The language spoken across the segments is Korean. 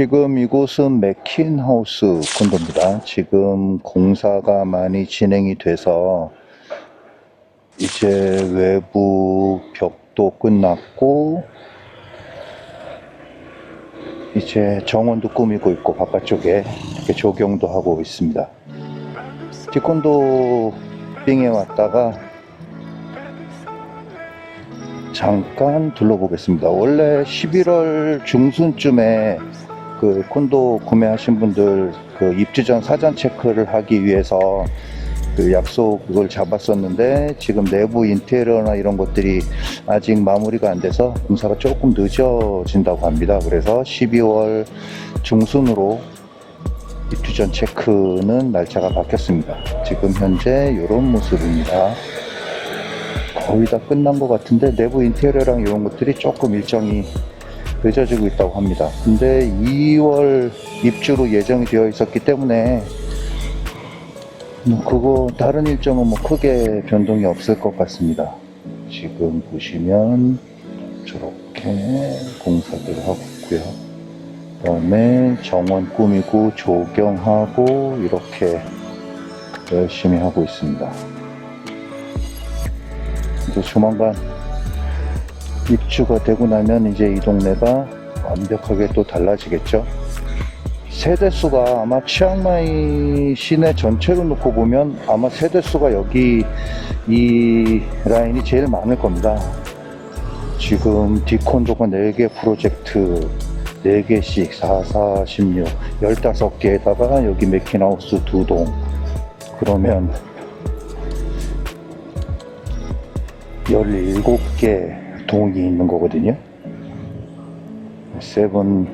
지금 이곳은 맥킨하우스 콘도입니다. 지금 공사가 많이 진행이 돼서 이제 외부 벽도 끝났고 이제 정원도 꾸미고 있고 바깥쪽에 이렇게 조경도 하고 있습니다. 티콘도 빙에 왔다가 잠깐 둘러보겠습니다. 원래 11월 중순쯤에 그 콘도 구매하신 분들 그 입주 전 사전 체크를 하기 위해서 그 약속을 잡았었는데 지금 내부 인테리어나 이런 것들이 아직 마무리가 안 돼서 공사가 조금 늦어진다고 합니다. 그래서 12월 중순으로 입주 전 체크는 날짜가 바뀌었습니다. 지금 현재 이런 모습입니다. 거의 다 끝난 것 같은데 내부 인테리어랑 이런 것들이 조금 일정이 늦어지고 있다고 합니다. 근데 2월 입주로 예정이 되어 있었기 때문에 뭐 그거 다른 일정은 뭐 크게 변동이 없을 것 같습니다. 지금 보시면 저렇게 공사들을 하고 있고요. 그다음에 정원 꾸미고 조경하고 이렇게 열심히 하고 있습니다. 이제 조만간 입주가 되고 나면 이제 이 동네가 완벽하게 또 달라지겠죠. 세대수가 아마 치앙마이 시내 전체로 놓고 보면 아마 세대수가 여기 이 라인이 제일 많을 겁니다. 지금 디콘도가 4개 프로젝트 4개씩 4, 4, 16, 15개에다가 여기 맥킨하우스 2동 그러면 17개 동이 있는 거거든요. 세븐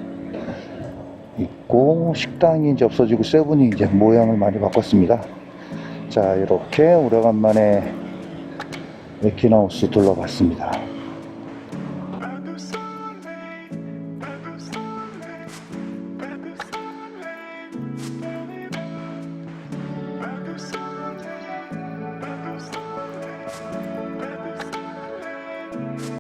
있고 식당이 이제 없어지고 세븐이 이제 모양을 많이 바꿨습니다. 자 이렇게 오래간만에 맥키나우스 둘러봤습니다.